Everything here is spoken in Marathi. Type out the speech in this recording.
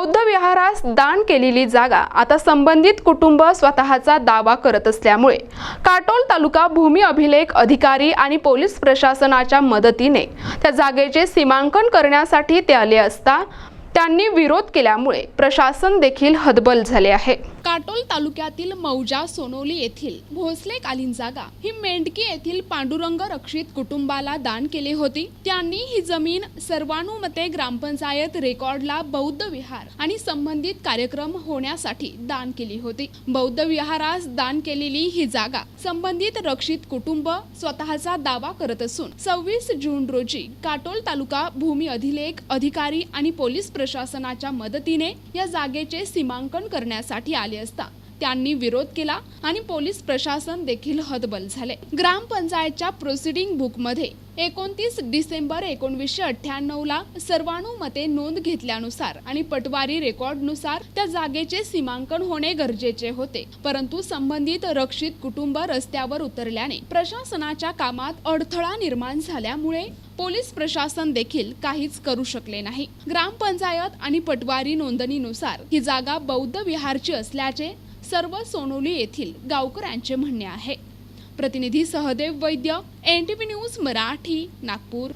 बौद्ध विहारास दान केलेली जागा आता संबंधित कुटुंब स्वतःचा दावा करत असल्यामुळे काटोल तालुका भूमी अभिलेख अधिकारी आणि पोलीस प्रशासनाच्या मदतीने त्या जागेचे सीमांकन करण्यासाठी ते आले असता त्यांनी विरोध केल्यामुळे प्रशासन देखील हतबल झाले आहे. काटोल तालुक्यातील मौजा सोनोली येथील भोसले कालीन जागा ही मेंढकी येथील पांडुरंग रक्षित कुटुंबाला दान केली होती. त्यांनी ही जमीन सर्वानुमते ग्रामपंचायत रेकॉर्डला बौद्ध विहार आणि संबंधित कार्यक्रम होण्यासाठी दान केली होती. बौद्ध विहारास दान केलेली ही जागा संबंधित रक्षित कुटुंब स्वतःचा दावा करत असून सव्वीस जून रोजी काटोल तालुका भूमी अधिलेख अधिकारी आणि पोलीस प्रशासनाच्या मदतीने या जागेचे सीमांकन करण्यासाठी आले असता. त्यांनी विरोध केला आणि पोलीस प्रशासन देखील हतबल झाले. ग्रामपंचायतच्या प्रोसिडिंग बुकमध्ये एकोणतीस डिसेंबर एकोणवीसशे अठ्ठ्याण्णव ला सर्वानुमते नोंद घेतल्यानुसार आणि पटवारी रेकॉर्डनुसार त्या जागेचे सीमांकन होणे गरजेचे होते. परंतु संबंधित रक्षित कुटुंब रस्त्यावर उतरल्याने प्रशासनाच्या कामात अडथळा निर्माण झाल्यामुळे पोलीस प्रशासन देखील काहीच करू शकले नाही. ग्रामपंचायत आणि पटवारी नोंदणीनुसार ही जागा बौद्ध विहारची असल्याचे सर्व सोनोली येथील गावकऱ्यांचे म्हणणे आहे. प्रतिनिधी Sahdev Vaidya N T V news Marathi Nagpur.